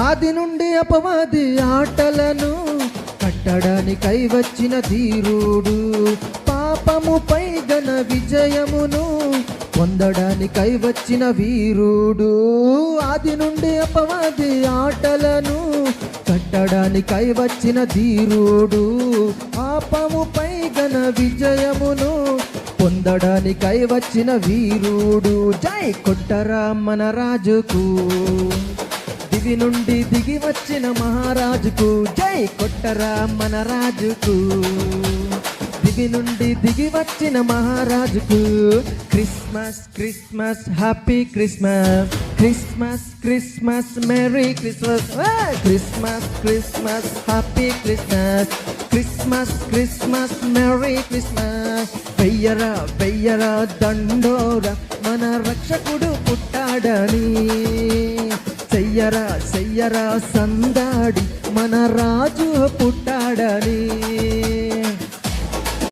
ఆది నుండి అపవాది ఆటలను కట్టడానికై వచ్చిన ధీరుడు పాపముపై గన విజయమును పొందడానికై వచ్చిన వీరుడు. ఆది నుండి అపవాది ఆటలను కట్టడానికై వచ్చిన ధీరుడు పాపముపై గన విజయమును పొందడానికై వచ్చిన వీరుడు. జై కొట్టరా మన రాజుకు. అడవి నుండి దిగి వచ్చిన మహారాజుకు జై కొట్టరా మన రాజుకు. దివి నుండి దిగి వచ్చిన మహారాజుకు Christmas Christmas happy Christmas. Christmas Christmas merry Christmas. Christmas Christmas happy Christmas. Christmas Christmas merry Christmas. వెయ్యరా వెయ్యరా దండోరా మన రక్షకుడు పుట్టాడని. చెయ్యరా చెయ్యరా సందాడి మన రాజు పుట్టాడని.